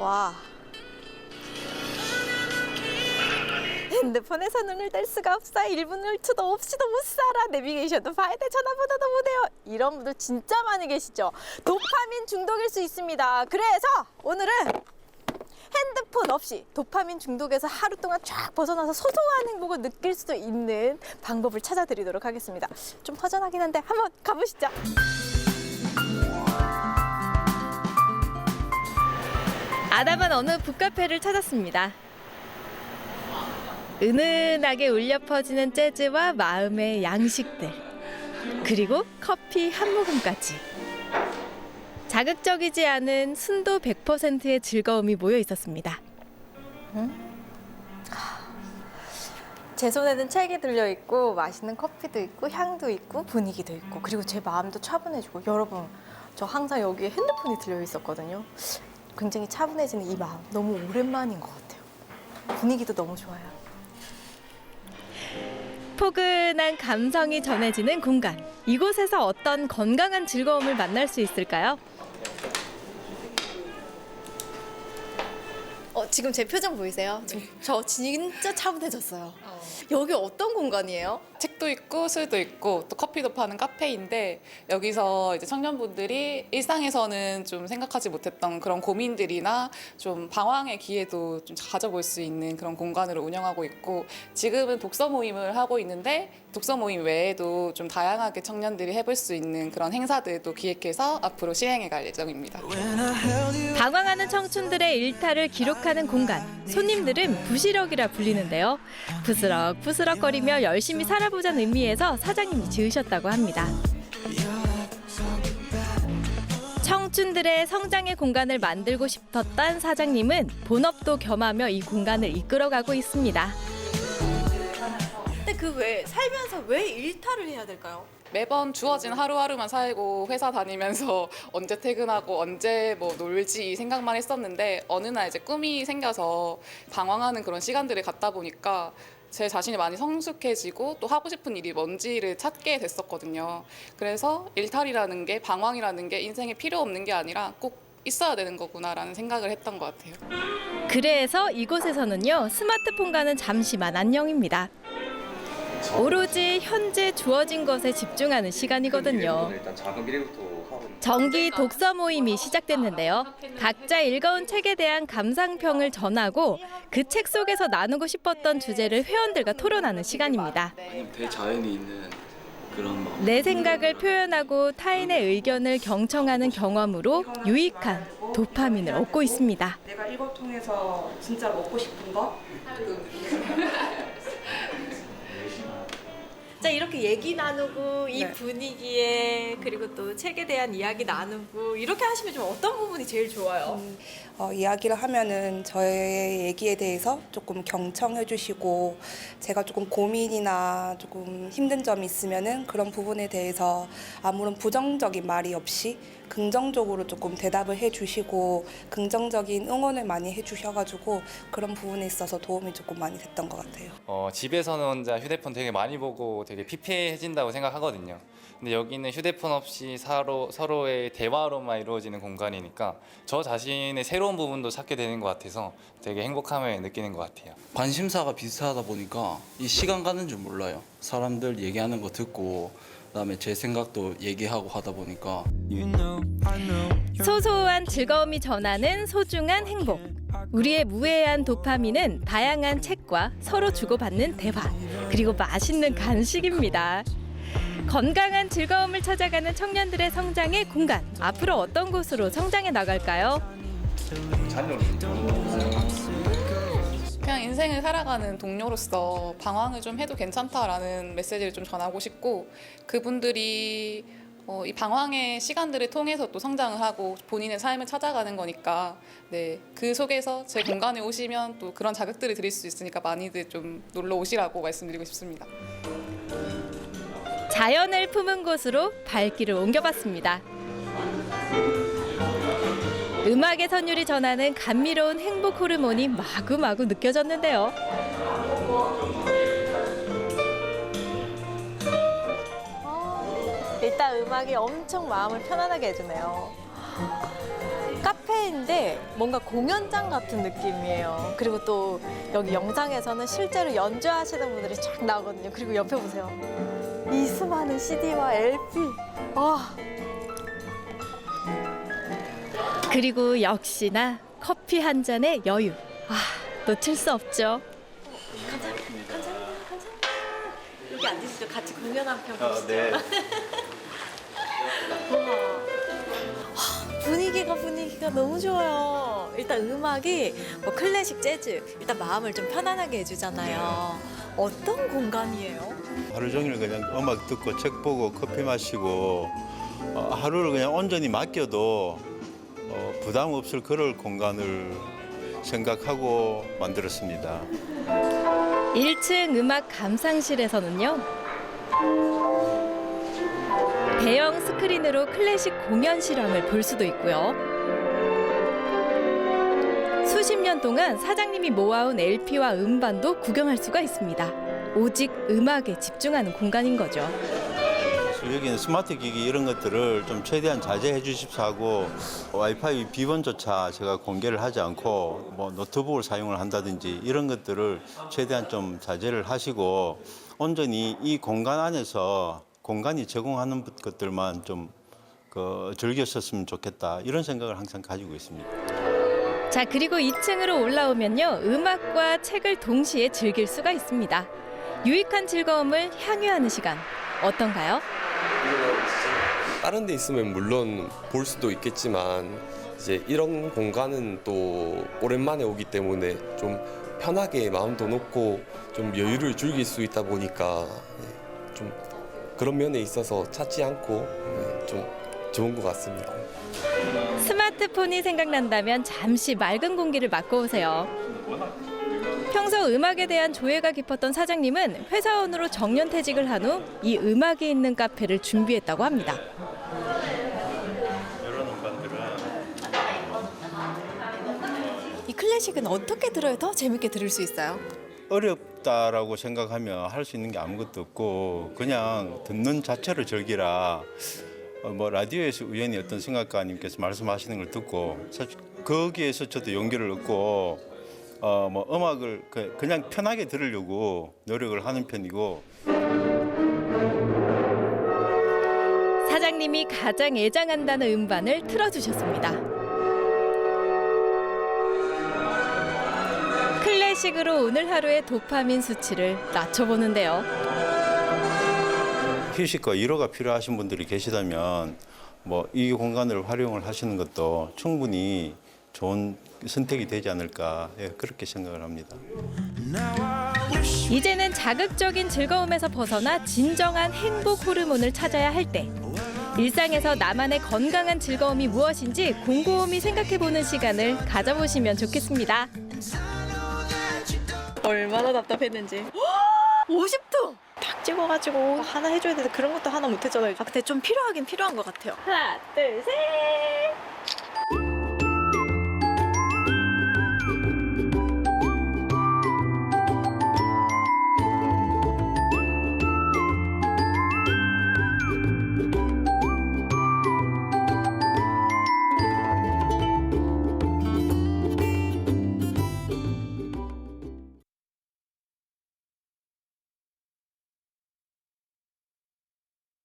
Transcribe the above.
와. 핸드폰에서 눈을 뗄 수가 없어. 1분 1초도 없이도 못 살아. 내비게이션도 봐야 돼. 전화번호도 못 해요. 이런 분들 진짜 많이 계시죠. 도파민 중독일 수 있습니다. 그래서 오늘은 핸드폰 없이 도파민 중독에서 하루 동안 쫙 벗어나서 소소한 행복을 느낄 수 있는 방법을 찾아드리도록 하겠습니다. 좀 허전하긴 한데 한번 가보시죠. 아담한 어느 북카페를 찾았습니다. 은은하게 울려 퍼지는 재즈와 마음의 양식들 그리고 커피 한 모금까지 자극적이지 않은 순도 100%의 즐거움이 모여 있었습니다. 제 손에는 책이 들려 있고 맛있는 커피도 있고 향도 있고 분위기도 있고 그리고 제 마음도 차분해지고 여러분 저 항상 여기에 핸드폰이 들려 있었거든요. 굉장히 차분해지는 이 마음 너무 오랜만인 것 같아요. 분위기도 너무 좋아요. 포근한 감성이 전해지는 공간. 이곳에서 어떤 건강한 즐거움을 만날 수 있을까요? 어, 지금 제 표정 보이세요? 저, 저 진짜 차분해졌어요. 여기 어떤 공간이에요? 책도 있고 술도 있고 또 커피도 파는 카페인데 여기서 이제 청년분들이 일상에서는 좀 생각하지 못했던 그런 고민들이나 좀 방황의 기회도 좀 가져볼 수 있는 그런 공간으로 운영하고 있고 지금은 독서 모임을 하고 있는데 독서 모임 외에도 좀 다양하게 청년들이 해볼 수 있는 그런 행사들도 기획해서 앞으로 시행해 갈 예정입니다. 방황하는 청춘들의 일탈을 기록하는 공간. 손님들은 부시럭이라 불리는데요. 부스럭 부스럭거리며 열심히 살아 보자는 의미에서 사장님이 지으셨다고 합니다. 청춘들의 성장의 공간을 만들고 싶었던 사장님은 본업도 겸하며 이 공간을 이끌어가고 있습니다. 근데 그 왜 살면서 왜 일탈을 해야 될까요? 매번 주어진 하루하루만 살고 회사 다니면서 언제 퇴근하고 언제 뭐 놀지 이 생각만 했었는데 어느 날 이제 꿈이 생겨서 방황하는 그런 시간들을 갖다 보니까 제 자신이 많이 성숙해지고 또 하고 싶은 일이 뭔지를 찾게 됐었거든요. 그래서 일탈이라는 게 방황이라는 게 인생에 필요 없는 게 아니라 꼭 있어야 되는 거구나라는 생각을 했던 것 같아요. 그래서 이곳에서는요 스마트폰과는 잠시만 안녕입니다. 오로지 현재 주어진 것에 집중하는 시간이거든요. 일단 미래부터 하고 정기 독서 모임이 시작됐는데요. 각자 읽어온 책에 대한 감상평을 전하고 그 책 속에서 나누고 싶었던 주제를 회원들과 토론하는 시간입니다. 대자연이 있는 그런 막내 생각을 표현하고 타인의 의견을 경청하는 경험으로 유익한 도파민을 얻고 있습니다. 내가 이거 통해서 진짜 먹고 싶은 거 자 이렇게 얘기 나누고 이 네. 분위기에 그리고 또 책에 대한 이야기 나누고 이렇게 하시면 좀 어떤 부분이 제일 좋아요? 어, 이야기를 하면은 저의 얘기에 대해서 조금 경청해 주시고 제가 조금 고민이나 조금 힘든 점이 있으면은 그런 부분에 대해서 아무런 부정적인 말이 없이 긍정적으로 조금 대답을 해 주시고 긍정적인 응원을 많이 해 주셔가지고 그런 부분에 있어서 도움이 조금 많이 됐던 것 같아요. 어, 집에서는 혼자 휴대폰 되게 많이 보고 되게 피폐해진다고 생각하거든요. 근데 여기는 휴대폰 없이 서로, 서로의 대화로만 이루어지는 공간이니까 저 자신의 새로운 부분도 찾게 되는 것 같아서 되게 행복함을 느끼는 것 같아요. 관심사가 비슷하다 보니까 이 시간 가는 줄 몰라요. 사람들 얘기하는 거 듣고 그다음에 제 생각도 얘기하고 하다 보니까 소소한 즐거움이 전하는 소중한 행복. 우리의 무해한 도파민은 다양한 책과 서로 주고받는 대화, 그리고 맛있는 간식입니다. 건강한 즐거움을 찾아가는 청년들의 성장의 공간. 앞으로 어떤 곳으로 성장해 나갈까요? 그냥 인생을 살아가는 동료로서 방황을 좀 해도 괜찮다라는 메시지를 좀 전하고 싶고 그분들이 어, 이 방황의 시간들을 통해서 또 성장을 하고 본인의 삶을 찾아가는 거니까 네, 그 속에서 제 공간에 오시면 또 그런 자극들을 드릴 수 있으니까 많이들 좀 놀러 오시라고 말씀드리고 싶습니다. 자연을 품은 곳으로 발길을 옮겨봤습니다. 음악의 선율이 전하는 감미로운 행복 호르몬이 마구마구 느껴졌는데요. 일단 음악이 엄청 마음을 편안하게 해주네요. 카페인데 뭔가 공연장 같은 느낌이에요. 그리고 또 여기 영상에서는 실제로 연주하시는 분들이 쫙 나오거든요. 그리고 옆에 보세요. 이 수많은 CD와 LP. 와. 그리고 역시나 커피 한 잔의 여유. 아, 놓칠 수 없죠. 감사합니다. 감사합니다. 감사합니다. 여기 앉으시죠. 같이 공연 한편 보시죠. 네. 분위기가 분위기가 너무 좋아요. 일단 음악이 뭐 클래식 재즈 일단 마음을 좀 편안하게 해주잖아요. 어떤 공간이에요? 하루 종일 그냥 음악 듣고 책 보고 커피 마시고 어, 하루를 그냥 온전히 맡겨도 어, 부담 없을 그럴 공간을 생각하고 만들었습니다. 1층 음악 감상실에서는요. 대형 스크린으로 클래식 공연 실황을 볼 수도 있고요. 수십 년 동안 사장님이 모아온 LP와 음반도 구경할 수가 있습니다. 오직 음악에 집중하는 공간인 거죠. 여기는 스마트 기기 이런 것들을 좀 최대한 자제해 주십사 하고 와이파이 비번조차 제가 공개를 하지 않고 뭐 노트북을 사용을 한다든지 이런 것들을 최대한 좀 자제를 하시고 온전히 이 공간 안에서 공간이 제공하는 것들만 좀 그, 즐겼었으면 좋겠다 이런 생각을 항상 가지고 있습니다. 자, 그리고 2층으로 올라오면요. 음악과 책을 동시에 즐길 수가 있습니다. 유익한 즐거움을 향유하는 시간. 어떤가요? 다른 데 있으면 물론 볼 수도 있겠지만 이제 이런 공간은 또 오랜만에 오기 때문에 좀 편하게 마음도 놓고 좀 여유를 즐길 수 있다 보니까 네, 좀 그런 면에 있어서 찾지 않고 네, 좀 좋은 것 같습니다. 스마트폰이 생각난다면 잠시 맑은 공기를 맞고 오세요. 평소 음악에 대한 조예가 깊었던 사장님은 회사원으로 정년퇴직을 한 후 이 음악이 있는 카페를 준비했다고 합니다. 이 클래식은 어떻게 들어야 더 재밌게 들을 수 있어요? 어렵다라고 생각하면 할 수 있는 게 아무것도 없고 그냥 듣는 자체를 즐기라. 어, 뭐 라디오에서 우연히 어떤 생각가님께서 말씀하시는 걸 듣고 사실 거기에서 저도 용기를 얻고 어 뭐 음악을 그- 그냥 편하게 들으려고 노력을 하는 편이고 사장님이 가장 애장한다는 음반을 틀어주셨습니다. 클래식으로 오늘 하루의 도파민 수치를 낮춰보는데요. 휴식과 위로가 필요하신 분들이 계시다면 뭐 이 공간을 활용을 하시는 것도 충분히 좋은 선택이 되지 않을까 예, 그렇게 생각을 합니다. 이제는 자극적인 즐거움에서 벗어나 진정한 행복 호르몬을 찾아야 할 때. 일상에서 나만의 건강한 즐거움이 무엇인지 곰곰이 생각해보는 시간을 가져보시면 좋겠습니다. 얼마나 답답했는지. 50도! 탁 찍어가지고 하나 해줘야 되는데 그런 것도 하나 못했잖아요. 아, 근데 좀 필요하긴 필요한 것 같아요. 하나, 둘, 셋!